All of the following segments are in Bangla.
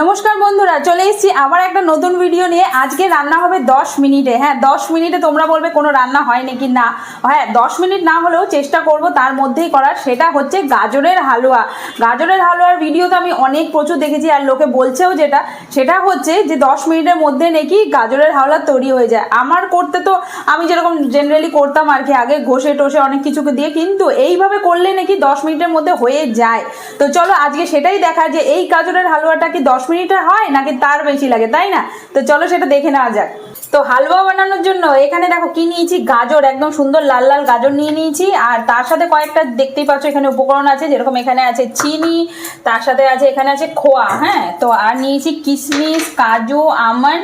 নমস্কার বন্ধুরা, চলে এসেছি আবার একটা নতুন ভিডিও নিয়ে। আজকে রান্না হবে দশ মিনিটে। হ্যাঁ দশ মিনিটে তোমরা বলবে কোনো রান্না হয় নাকি না? হ্যাঁ দশ মিনিট না হলেও চেষ্টা করব তার মধ্যেই করার। সেটা হচ্ছে গাজরের হালুয়া। গাজরের হালুয়ার ভিডিও তো আমি অনেক প্রচুর দেখেছি আর লোকে বলছেও যেটা। সেটা হচ্ছে যে দশ মিনিটের মধ্যে নাকি গাজরের হালুয়া তৈরি হয়ে যায়। আমার করতে তো আমি যেরকম জেনারেলি করতাম আর কি, আগে ঘষে টষে অনেক কিছুকে দিয়ে। কিন্তু এইভাবে করলে নাকি দশ মিনিটের মধ্যে হয়ে যায়। তো চলো আজকে সেটাই দেখা যে এই গাজরের হালুয়াটা কি দশ মিনিটে হয় নাকি তার বেশি লাগে, তাই না? তো চলো সেটা দেখে নেওয়া যাক। তো হালুয়া বানানোর জন্য এখানে দেখো কি নিয়েছি? গাজর, একদম সুন্দর লাল লাল গাজর নিয়ে নিয়েছি। আর তার সাথে কয়েকটা দেখতেই পাচ্ছ এখানে উপকরণ আছে, যেরকম এখানে আছে চিনি, তার সাথে আছে এখানে আছে খোয়া হ্যাঁ? তো আর নিয়েছি কিশমিশ, কাজু, আমন্ড,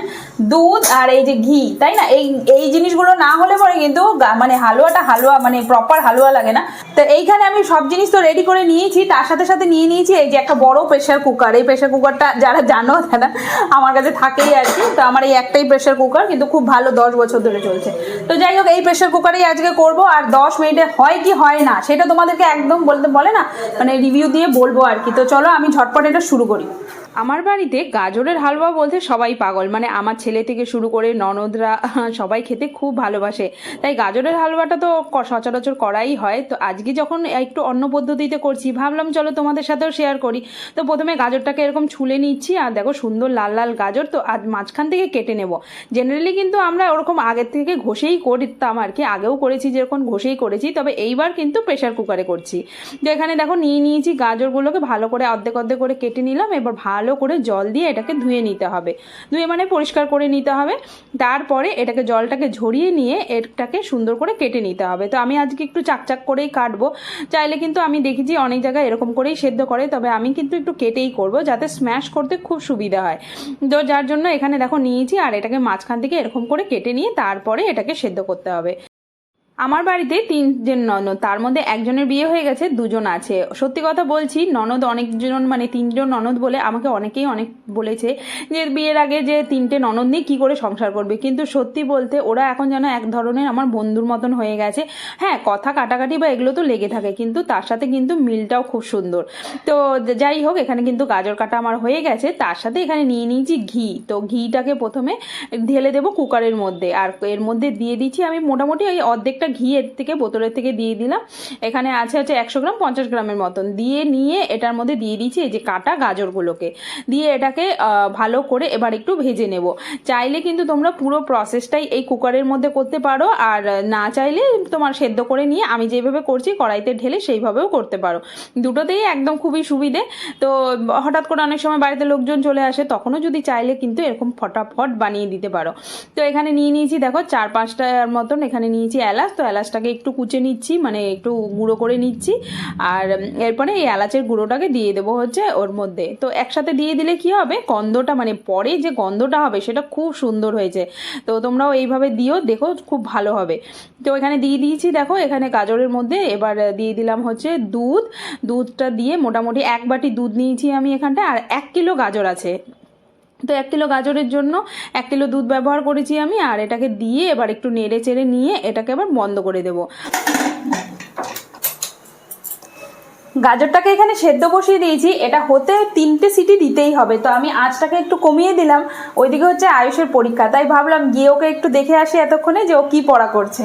দুধ আর এই যে ঘি, তাই না? এই এই জিনিসগুলো না হলে পরে কিন্তু মানে হালুয়াটা হালুয়া মানে প্রপার হালুয়া লাগে না। তো এইখানে আমি সব জিনিস তো রেডি করে নিয়েছি, তার সাথে সাথে নিয়ে নিয়েছি এই যে একটা বড় প্রেশার কুকার এই প্রেশার কুকারটা যারা জানো তারা আমার কাছে থাকেই আর কি। তো আমার এই একটাই প্রেশার কুকার কিন্তু খুব ভালো দশ বছর ধরে চলছে। তো যাই হোক, এই প্রেশার কুকারেই আজকে করব, আর দশ মিনিটে হয় কি হয় না, সেটা তোমাদেরকে একদম বলতে বলে না মানে রিভিউ দিয়ে বলব আর কি। তো চলো আমি ঝটপট এটা শুরু করি। আমার বাড়িতে গাজরের হালুয়া বলতে সবাই পাগল। মানে আমার ছেলে থেকে শুরু করে ননদরা, সবাই খেতে খুব ভালোবাসে। তাই গাজরের হালুয়াটা তো সচরাচর করাই হয়। তো আজকে যখন একটু অন্য পদ্ধতিতে করছি, ভাবলাম চলো তোমাদের সাথেও শেয়ার করি। তো প্রথমে গাজরটাকে এরকম ছুলে নিচ্ছি, আর দেখো সুন্দর লাল লাল গাজর, তো আজ মাঝখান থেকে কেটে নেব। জেনারেলি কিন্তু আমরা ওরকম আগের থেকে ঘষেই করতাম আর কি, আগেও করেছি, যেরকম ঘষেই করেছি, তবে এইবার কিন্তু প্রেশার কুকারে করছি। তো এখানে দেখো নিয়ে নিয়েছি গাজরগুলোকে, ভালো করে অর্ধেক অর্ধেক করে কেটে নিলাম, এবার ভালো করে জল দিয়ে এটাকে ধুয়ে নিতে হবে। ধুয়ে মানে পরিষ্কার করে নিতে হবে। তারপরে এটাকে জলটাকে ঝরিয়ে নিয়ে এটাকে সুন্দর করে কেটে নিতে হবে। তো আমি আজকে একটু চাকচাক করেই কাটবো। চাইলে কিন্তু আমি দেখেছি অনেক জায়গায় এরকম করেই সেদ্ধ করে, তবে আমি কিন্তু একটু কেটেই করব যাতে স্ম্যাশ করতে খুব সুবিধা হয়। তো যার জন্য এখানে দেখো নিয়েছি আর এটাকে মাঝখান থেকে এরকম করে কেটে নিয়ে তারপরে এটাকে সেদ্ধ করতে হবে। আমার বাড়িতে তিনজন ননদ, তার মধ্যে একজনের বিয়ে হয়ে গেছে, দুজন আছে। সত্যি কথা বলছি, ননদ অনেকজন মানে তিনজন ননদ বলে আমাকে অনেকেই অনেক বলেছে যে বিয়ের আগে যে তিনটে ননদ নিয়ে কী করে সংসার করবে। কিন্তু সত্যি বলতে ওরা এখন যেন এক ধরনের আমার বন্ধুর মতন হয়ে গেছে। হ্যাঁ কথা কাটাকাটি বা এগুলো তো লেগে থাকে, কিন্তু তার সাথে কিন্তু মিলটাও খুব সুন্দর। তো যাই হোক, এখানে কিন্তু গাজর কাটা আমার হয়ে গেছে। তার সাথে এখানে নিয়ে নিয়েছি ঘি। তো ঘিটাকে প্রথমে ঢেলে দেবো কুকারের মধ্যে। আর এর মধ্যে দিয়ে দিচ্ছি আমি মোটামুটি ওই অর্ধেকটা ঘি এর থেকে, বোতলের থেকে দিয়ে দিলাম। এখানে আছে হচ্ছে একশো গ্রাম, পঞ্চাশ গ্রামের মতন। দিয়ে নিয়ে এটার মধ্যে দিয়ে দিচ্ছি এই যে কাটা গাজরগুলোকে। দিয়ে এটাকে ভালো করে এবার একটু ভেজে নেব। চাইলে কিন্তু তোমরা পুরো প্রসেসটাই এই কুকারের মধ্যে করতে পারো। আর না চাইলে তোমার সেদ্ধ করে নিয়ে আমি যেভাবে করছি, কড়াইতে ঢেলে সেইভাবেও করতে পারো। দুটোতেই একদম খুবই সুবিধে। তো, হঠাৎ করে অনেক সময় বাড়িতে লোকজন চলে আসে, তখনও যদি চাইলে কিন্তু এরকম ফটাফট বানিয়ে দিতে পারো। তো এখানে নিয়ে নিয়েছি, দেখো, চার পাঁচটার মতন এখানে নিয়েছি এলাচ। তো এলাচটাকে একটু কুচে নিচ্ছি মানে একটু গুঁড়ো করে নিচ্ছি। আর এরপরে এই এলাচের গুঁড়োটাকে দিয়ে দেবো হচ্ছে ওর মধ্যে। তো একসাথে দিয়ে দিলে কি হবে? গন্ধটা মানে পরে যে গন্ধটা হবে সেটা খুব সুন্দর হয়েছে। তো তোমরাও এইভাবে দিও, দেখো খুব ভালো হবে। তো এখানে দিয়ে দিয়েছি, দেখো, এখানে গাজরের মধ্যে। এবার দিয়ে দিলাম হচ্ছে দুধ। দুধটা দিয়ে মোটামুটি এক বাটি দুধ নিয়েছি আমি এখানটা আর এক কিলো গাজর আছে। তো এক কিলো গাজরের জন্য এক কিলো দুধ ব্যবহার করেছি আমি, আর এটাকে দিয়ে এবার একটু নেড়ে চেড়ে নিয়ে এটাকে এবার বন্ধ করে দেবো। গাজরটাকে এখানে সেদ্ধ বসিয়ে দিয়েছি, এটা হতে তিনটে সিটি দিতেই হবে, তো আমি আঁচটাকে একটু কমিয়ে দিলাম, ওইদিকে হচ্ছে আয়ুষের পরীক্ষা, তাই ভাবলাম গিয়ে ওকে একটু দেখে আসি এতক্ষণে যে ও কি পড়া করছে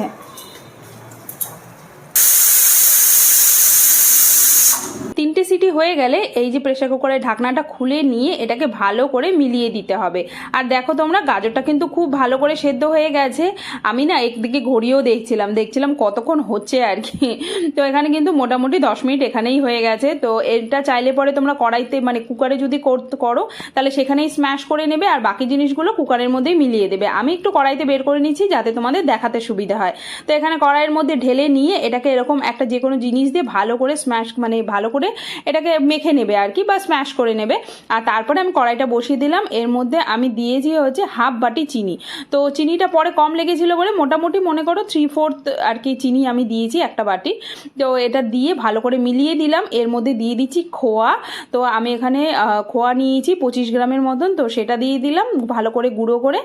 তিনটে সিটি হয়ে গেলে এই যে প্রেশার কুকারের ঢাকনাটা খুলে নিয়ে এটাকে ভালো করে মিলিয়ে দিতে হবে। আর দেখো তোমরা, গাজরটা কিন্তু খুব ভালো করে সেদ্ধ হয়ে গেছে। আমি না একদিকে ঘড়িও দেখছিলাম দেখছিলাম কতক্ষণ হচ্ছে আর কি। তো এখানে কিন্তু মোটামুটি দশ মিনিট এখানেই হয়ে গেছে। তো এটা চাইলে পরে তোমরা কড়াইতে মানে কুকারে যদি করো, তাহলে সেখানেই স্ম্যাশ করে নেবে আর বাকি জিনিসগুলো কুকারের মধ্যেই মিলিয়ে দেবে। আমি একটু কড়াইতে বের করে নিচ্ছি যাতে তোমাদের দেখাতে সুবিধা হয়। তো এখানে কড়াইয়ের মধ্যে ঢেলে নিয়ে এটাকে এরকম একটা যে কোনো জিনিস দিয়ে ভালো করে স্ম্যাশ মানে ভালো করে এটাকে মেখে নেবে আর কি বা স্ম্যাশ করে নেবে। আর তারপরে আমি কড়াইটা বসিয়ে দিলাম। এর মধ্যে আমি দিয়েছি হচ্ছে হাফ বাটি চিনি। তো চিনিটা পরে কম লেগেছিল বলে মোটামুটি মনে করো থ্রি ফোর্থ আর কি চিনি আমি দিয়েছি একটা বাটি। তো এটা দিয়ে ভালো করে মিলিয়ে দিলাম। এর মধ্যে দিয়ে দিচ্ছি খোয়া। তো আমি এখানে খোয়া নিয়েছি পঁচিশ গ্রামের মতন। তো সেটা দিয়ে দিলাম ভালো করে গুঁড়ো করে।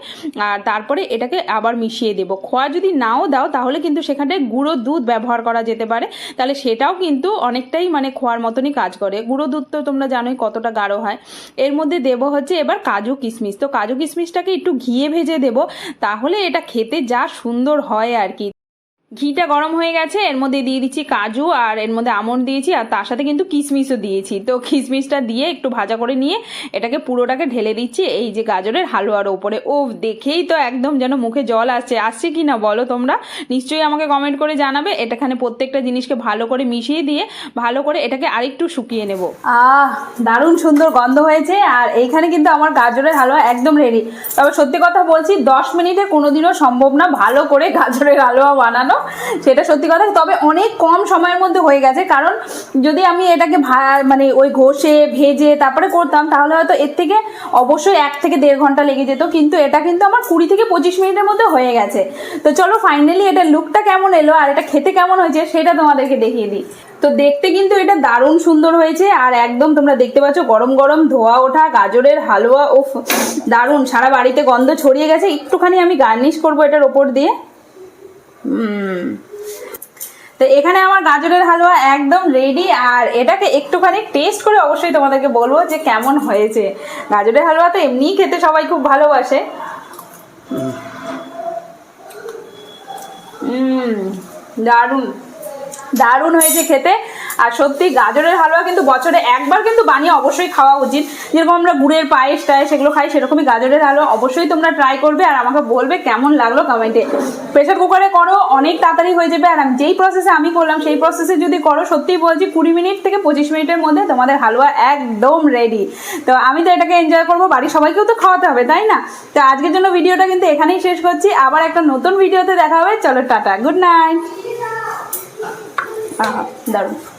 আর তারপরে এটাকে আবার মিশিয়ে দেবো। খোয়া যদি নাও দাও তাহলে কিন্তু সেখানে গুঁড়ো দুধ ব্যবহার করা যেতে পারে। তাহলে সেটাও কিন্তু অনেকটাই মানে খোয়ার মতনই কাজ করে। গুঁড়ো দুধ তো তোমরা জানোই কতটা গাঢ় হয়। এর মধ্যে দেব হচ্ছে এবার কাজু কিশমিশ। তো কাজু কিশমিশটাকে একটু ঘিয়ে ভেজে দেব। তাহলে এটা খেতে যা সুন্দর হয় আর কি। ঘিটা গরম হয়ে গেছে, এর মধ্যে দিয়ে দিচ্ছি কাজু আর এর মধ্যে আমন্ড দিয়েছি, আর তার সাথে কিন্তু কিশমিশও দিয়েছি। তো কিশমিশটা দিয়ে একটু ভাজা করে নিয়ে এটাকে পুরোটাকে ঢেলে দিচ্ছি, এই যে গাজরের হালুয়ার ওপরে। ও, দেখেই তো একদম যেন মুখে জল আসছে। আসছে কি না বলো তোমরা? নিশ্চয়ই আমাকে কমেন্ট করে জানাবে। এটাখানে প্রত্যেকটা জিনিসকে ভালো করে মিশিয়ে দিয়ে ভালো করে এটাকে আরেকটু শুকিয়ে নেব। আহ, দারুণ সুন্দর গন্ধ হয়েছে, আর এইখানে কিন্তু আমার গাজরের হালুয়া একদম রেডি তবে সত্যি কথা বলছি, দশ মিনিটে কোনোদিনও সম্ভব না ভালো করে গাজরের হালুয়া বানানো। সেটা সত্যি কথা। তবে অনেক কম সময়ের মধ্যে হয়ে গেছে, কারণ যদি আমি এটাকে মানে ওই ঘষে, ভেজে তারপরে করতাম, তাহলে হয়তো এর থেকে অবশ্যই এক থেকে দেড় ঘণ্টা লেগে যেত, কিন্তু এটা কিন্তু আমার কুড়ি থেকে পঁচিশ মিনিটের মধ্যে হয়ে গেছে। তো চলো ফাইনালি এটা লুকটা কেমন এলো আর এটা খেতে কেমন হয়েছে সেটা তোমাদেরকে দেখিয়ে দিই। তো দেখতে কিন্তু এটা দারুণ সুন্দর হয়েছে আর একদম তোমরা দেখতে পাচ্ছ গরম গরম ধোয়া ওঠা, গাজরের হালুয়া ও দারুণ। সারা বাড়িতে গন্ধ ছড়িয়ে গেছে। একটুখানি আমি গার্নিশ করব এটার ওপর দিয়ে। তো এখানে আমার গাজরের হালুয়া একদম রেডি আর এটাকে একটুখানি টেস্ট করে অবশ্যই তোমাদেরকে বলব যে কেমন হয়েছে। গাজরের হালুয়া তো এমনিই খেতে সবাই খুব ভালোবাসে। দারুণ। দারুণ হয়েছে খেতে। আর সত্যি গাজরের হালুয়া কিন্তু বছরে একবার কিন্তু বানিয়ে অবশ্যই খাওয়া উচিত। যেরকম আমরা গুড়ের পায়েস, টায়েস সেগুলো খাই, সেরকমই গাজরের হালুয়া অবশ্যই তোমরা ট্রাই করবে আর আমাকে বলবে কেমন লাগল কমেন্টে প্রেসার কুকারে করো, অনেক তাড়াতাড়ি হয়ে যাবে আর আমি যেই প্রসেসে আমি করলাম, সেই প্রসেসে যদি করো, সত্যিই বলছি কুড়ি মিনিট থেকে পঁচিশ মিনিটের মধ্যে তোমাদের হালুয়া একদম রেডি তো আমি তো এটাকে এনজয় করব, বাড়ির সবাইকেও তো খাওয়াতে হবে, তাই না? তো আজকের জন্য ভিডিওটা কিন্তু এখানেই শেষ করছি। আবার একটা নতুন ভিডিওতে দেখা হবে। চলো টাটা গুড নাইট দারুণ।